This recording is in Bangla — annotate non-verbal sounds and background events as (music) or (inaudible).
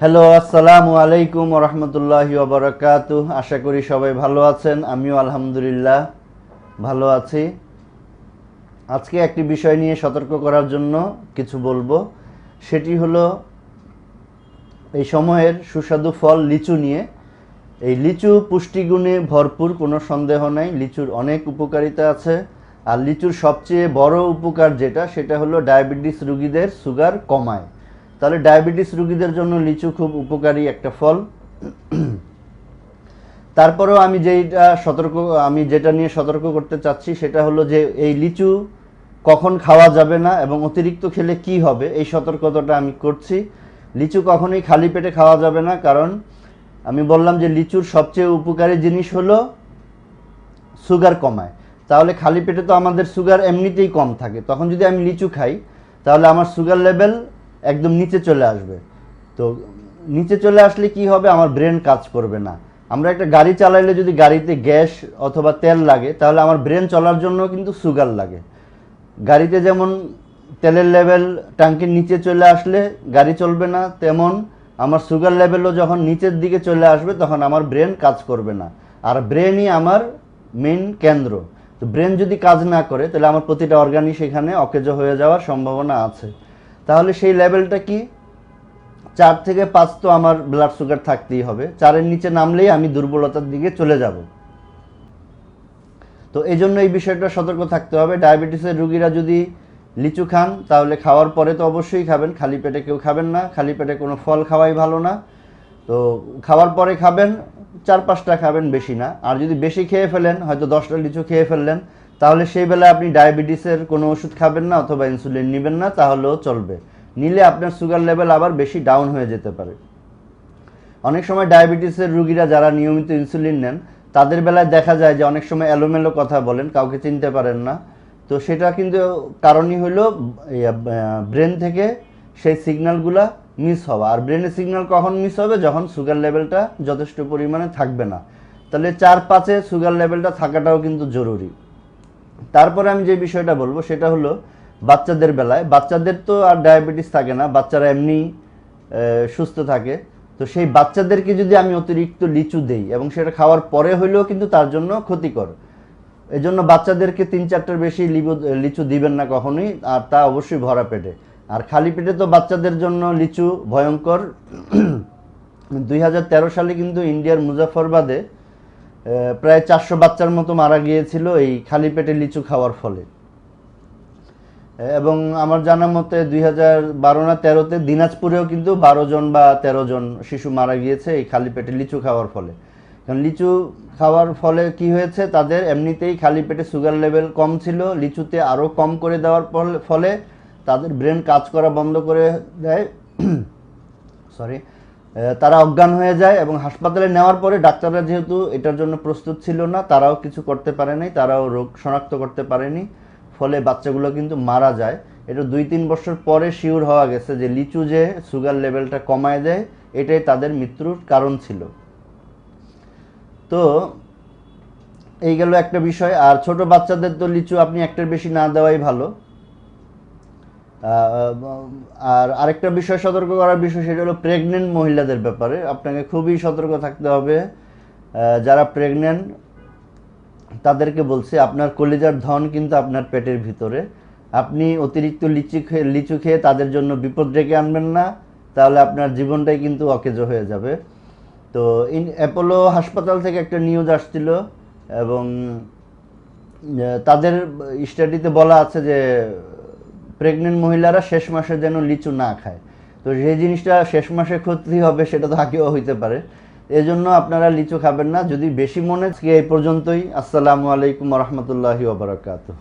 হ্যালো, আসসালামু আলাইকুম রহমতুল্লাহ ওবরাকাত আশা করি সবাই ভালো আছেন, আমিও আলহামদুলিল্লাহ ভালো আছি। আজকে একটি বিষয় নিয়ে সতর্ক করার জন্য কিছু বলব। সেটি হলো এই সময়ের সুস্বাদু ফল লিচু নিয়ে। এই লিচু পুষ্টিগুণে ভরপুর, কোনো সন্দেহ নাই, লিচুর অনেক উপকারিতা আছে। আর লিচুর সবচেয়ে বড় উপকার যেটা, সেটা হলো ডায়াবেটিস রুগীদের সুগার কমায়। তাহলে ডায়াবেটিস রুগীদের জন্য লিচু খুব উপকারী একটা ফল। তারপরেও আমি যেইটা সতর্ক, আমি যেটা নিয়ে সতর্ক করতে চাচ্ছি সেটা হলো যে এই লিচু কখন খাওয়া যাবে না এবং অতিরিক্ত খেলে কি হবে, এই সতর্কতাটা আমি করছি। লিচু কখনোই খালি পেটে খাওয়া যাবে না, কারণ আমি বললাম যে লিচুর সবচেয়ে উপকারী জিনিস হলো সুগার কমায়। তাহলে খালি পেটে তো আমাদের সুগার এমনিতেই কম থাকে। তখন যদি আমি লিচু খাই, তাহলে আমার সুগার লেভেল একদম নিচে চলে আসবে। তো নিচে চলে আসলে কি হবে? আমার ব্রেন কাজ করবে না। আমরা একটা গাড়ি চালাইলে যদি গাড়িতে গ্যাস অথবা তেল লাগে, তাহলে আমার ব্রেন চলার জন্য কিন্তু সুগার লাগে। গাড়িতে যেমন তেলের লেভেল ট্যাঙ্কির নিচে চলে আসলে গাড়ি চলবে না, তেমন আমার সুগার লেভেলও যখন নিচের দিকে চলে আসবে, তখন আমার ব্রেন কাজ করবে না। আর ব্রেনই আমার মেন কেন্দ্র। তো ব্রেন যদি কাজ না করে, তাহলে আমার প্রতিটা অর্গানই সেখানে অকেজ হয়ে যাওয়ার সম্ভাবনা আছে। তাহলে সেই লেভেলটা কি? চার থেকে পাঁচ তো আমার ব্লাড সুগার থাকতেই হবে। চারের নিচে নামলেই আমি দুর্বলতার দিকে চলে যাব। তো এই জন্য এই বিষয়টা সতর্ক থাকতে হবে। ডায়াবেটিসের রুগীরা যদি লিচু খান, তাহলে খাওয়ার পরে তো অবশ্যই খাবেন। খালি পেটে কেউ খাবেন না। খালি পেটে কোনো ফল খাওয়াই ভালো না। তো খাওয়ার পরে খাবেন, চার পাঁচটা খাবেন বেশি না। আর যদি বেশি খেয়ে ফেলেন, হয়তো দশটা লিচু খেয়ে ফেললেন তাহলে সেই বেলায় আপনি ডায়াবেটিসের কোনো ওষুধ খাবেন না অথবা ইনসুলিন নেবেন না, তাহলেও চলবে। নিলে আপনার সুগার লেভেল আবার বেশি ডাউন হয়ে যেতে পারে। অনেক সময় ডায়াবেটিসের রুগীরা যারা নিয়মিত ইনসুলিন নেন, তাদের বেলায় দেখা যায় যে অনেক সময় এলোমেলো কথা বলেন, কাউকে চিনতে পারেন না। তো সেটা কিন্তু কারণই হলো ব্রেন থেকে সেই সিগন্যালগুলা মিস হওয়া। আর ব্রেনের সিগন্যাল কখন মিস হবে? যখন সুগার লেভেলটা যথেষ্ট পরিমাণে থাকবে না। তাহলে চার পাঁচে সুগার লেভেলটা থাকাটাও কিন্তু জরুরি। তারপরে আমি যে বিষয়টা বলব সেটা হলো বাচ্চাদের বেলায়, বাচ্চাদের তো আর ডায়াবেটিস থাকে না, বাচ্চারা এমনি সুস্থ থাকে। তো সেই বাচ্চাদেরকে যদি আমি অতিরিক্ত লিচু দেই এবং সেটা খাওয়ার পরে হইলেও কিন্তু তার জন্য ক্ষতিকর। এই জন্য বাচ্চাদেরকে তিন চারটার বেশি লিবু, লিচু দিবেন না কখনোই, আর তা অবশ্যই ভরা পেটে। আর খালি পেটে তো বাচ্চাদের জন্য লিচু ভয়ঙ্কর। দুই হাজার তেরো সালে কিন্তু ইন্ডিয়ার মুজাফরবাদে প্রায় চারশো বাচ্চার মতো মারা গিয়েছিল এই খালি পেটে লিচু খাওয়ার ফলে। এবং আমার জানা মতে দুই হাজার বারো না তেরোতে দিনাজপুরেও কিন্তু বারো জন বা তেরো জন শিশু মারা গিয়েছে এই খালি পেটে লিচু খাওয়ার ফলে। কারণ লিচু খাওয়ার ফলে কি হয়েছে? তাদের এমনিতেই খালি পেটে সুগার লেভেল কম ছিল, লিচুতে আরও কম করে দেওয়ার ফলে তাদের ব্রেন কাজ করা বন্ধ করে দেয়। (coughs) সরি তারা অজ্ঞান হয়ে যায় এবং হাসপাতালে নেওয়ার পরে ডাক্তাররা যেহেতু এটার জন্য প্রস্তুত ছিল না, তারাও কিছু করতে পারে নাই তারাও রোগ শনাক্ত করতে পারেনি, ফলে বাচ্চাগুলো কিন্তু মারা যায়। এটা দুই তিন বছর পরে শিওর হওয়া গেছে যে লিচু যে সুগার লেভেলটা কমায় দেয়, এটাই তাদের মৃত্যুর কারণ ছিল। তো এই গেল একটা বিষয়। আর ছোট বাচ্চাদের তো লিচু আপনি একটার বেশি না দেওয়াই ভালো। আর আরেকটা বিষয় সতর্ক করার বিষয় সেটা হলো প্রেগনেন্ট মহিলাদের ব্যাপারে। আপনাকে খুবই সতর্ক থাকতে হবে। যারা প্রেগনেন্ট তাদেরকে বলছি আপনার কলিজার ধন কিন্তু আপনার পেটের ভিতরে। আপনি অতিরিক্ত লিচু খেয়ে লিচু খেয়ে তাদের জন্য বিপদ ডেকে আনবেন না, তাহলে আপনার জীবনটাই কিন্তু অকেজো হয়ে যাবে। তো ইন, অ্যাপোলো হাসপাতাল থেকে একটা নিউজ আসছিল এবং তাদের স্টাডিতে বলা আছে যে প্রেগনেন্ট মহিলারা শেষ মাসে যেন লিচু না খায়। তো যে জিনিসটা শেষ মাসে ক্ষতি হবে সেটা তো আগেও হইতে পারে। এজন্য আপনারা লিচু খাবেন না। যদি বেশি মনে এই পর্যন্তই। আসসালামু আলাইকুম রহমতুল্লাহি ওবরাকাতু